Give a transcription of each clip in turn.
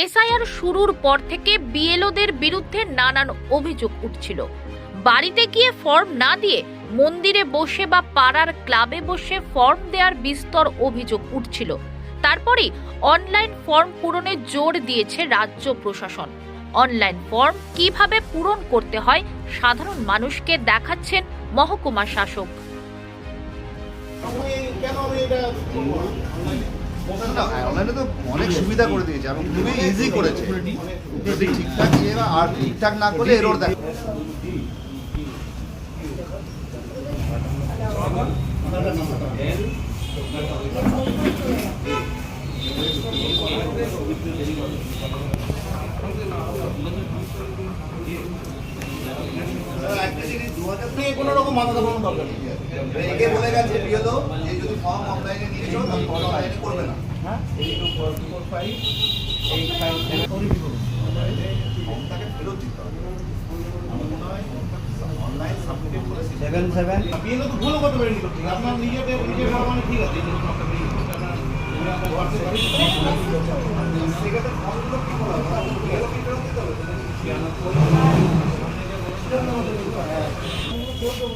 SIR শুরুর পর থেকে বিএলওদের বিরুদ্ধে নানান অভিযোগ উঠছিল। বাড়িতে গিয়ে ফর্ম না দিয়ে মন্দিরে বসে বা পাড়ার ক্লাবে বসে ফর্ম দেওয়ার বিস্তর অভিযোগ উঠছিল। তারপরেই অনলাইন ফর্ম পূরণে জোর দিয়েছে রাজ্য প্রশাসন। অনলাইন ফর্ম কীভাবে পূরণ করতে হয় সাধারণ মানুষকে দেখাচ্ছেন মহকুমা শাসক। অনলাইনে তো অনেক সুবিধা করে দিয়েছে এবং খুবই ইজি করেছে। যদি ঠিকঠাক ইয়ে আর ঠিকঠাক না করলে এরর দেখ। কোনো রকম মাথা দেখানোর দরকার নেই একে বলে গেছে বিয়েলো যে যদি ফর্ম অনলাইনে নিয়ে এসো তাহলে ফর্ম অনলাইনে করবে না। ফর্মটাকে ফেরত দিতে হবে। অনলাইন সাবমিট করে সেভেন সেভেন। বিয়েলে তো ভুলও করতে পারেনি। আপনার নিজের নিজের মানে ঠিক আছে সেক্ষেত্রে ফর্মগুলো কি করা হবে বিয়েলো কি ফেরত দিতে হবে হ্যাঁ অবশ্যই ফেরত দেবেন। বিয়েলে যদি করতে যাই আপনি যদি করে ফেলেন তাহলে আর ওই করতে পারবেন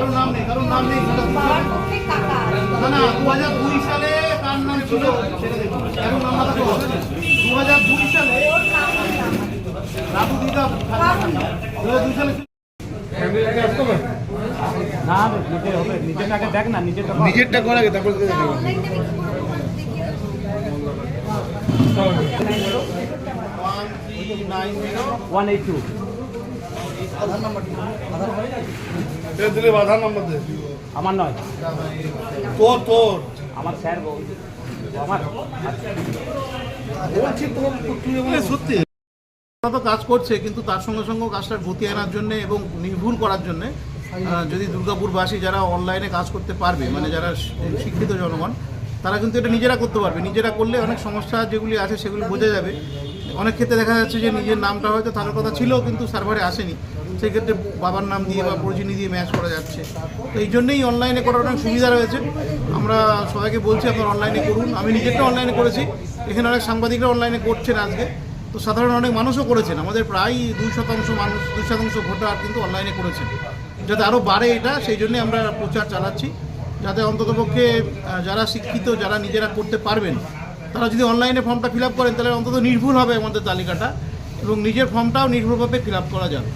কারোর নাম নেই কারোর নাম নেই। না না দু হাজার দুই সালে কার নাম ছিল? এখন নাম মাথা দু হাজার দুই সালে রাবু দিদা দু হাজার দুই সালে না নিজে হবে। নিজেটাকে দেখ না নিজেটা কর। নিজেরটা করে আগে তারপর one three nine zero one eight two দিলে আধার নম্বর দে? আমার নয়। তোর তোর। আমার স্যার আমার সত্যি। তো কাজ করছে কিন্তু তার সঙ্গে সঙ্গে কাজটার গতি আনার জন্য এবং নির্ভুল করার জন্য যদি দুর্গাপুরবাসী যারা অনলাইনে কাজ করতে পারবে মানে যারা শিক্ষিত জনগণ তারা কিন্তু এটা নিজেরা করতে পারবে। নিজেরা করলে অনেক সমস্যা যেগুলি আছে সেগুলি বোঝা যাবে। অনেক ক্ষেত্রে দেখা যাচ্ছে যে নিজের নামটা হয়তো থাকার কথা ছিল কিন্তু সার্ভারে আসেনি। সেই ক্ষেত্রে বাবার নাম দিয়ে বা পরিচিতি দিয়ে ম্যাচ করা যাচ্ছে। তো এই জন্যই অনলাইনে করার অনেক সুবিধা রয়েছে। আমরা সবাইকে বলছি, আপনারা অনলাইনে করুন। আমি নিজেরটা অনলাইনে করেছি। এখানে অনেক সাংবাদিকরা অনলাইনে করছেন আজকে। তো সাধারণ অনেক মানুষও করেছেন। আমাদের প্রায় দুই শতাংশ মানুষ, দুই শতাংশ ভোটার কিন্তু অনলাইনে করেছেন। যাতে আরও বাড়ে এটা, সেই জন্যে আমরা প্রচার চালাচ্ছি। যাতে অন্ততপক্ষে যারা শিক্ষিত, যারা নিজেরা করতে পারবেন, তারা যদি অনলাইনে ফর্মটা ফিল করেন, তাহলে অন্তত নির্ভুল হবে আমাদের তালিকাটা। এবং নিজের ফর্মটাও নির্ভরভাবে ফিল আপ করা যাবে।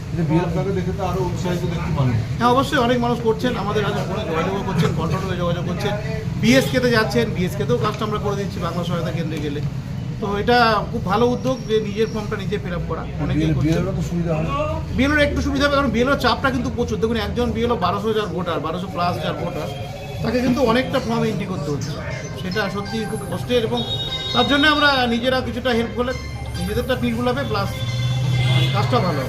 হ্যাঁ অবশ্যই অনেক মানুষ করছেন আমাদের কাছে ফোনে যোগাযোগ করছেন কন্ট্রোলে যোগাযোগ করছেন। বিএসকেতে যাচ্ছেন বিএসকেতেও কাজটা আমরা করে দিচ্ছি বাংলা সহায়তা কেন্দ্রে গেলে। তো এটা খুব ভালো উদ্যোগ যে নিজের ফর্মটা নিজে ফিল আপ করা অনেকেই বিএলওর একটু সুবিধা হবে কারণ বিএলওর চাপটা কিন্তু প্রচুর। দেখুন একজন বিএলও বারোশো হাজার ভোটার বারোশো প্লাস হাজার ভোটার তাকে কিন্তু অনেকটা ফর্ম এন্ট্রি করতে হচ্ছে। সেটা সত্যি খুব কষ্টের এবং তার জন্য আমরা নিজেরা কিছুটা হেল্প করলে নিজেদেরটা পিঠ গুলাবে প্লাস কাজটা ভালো।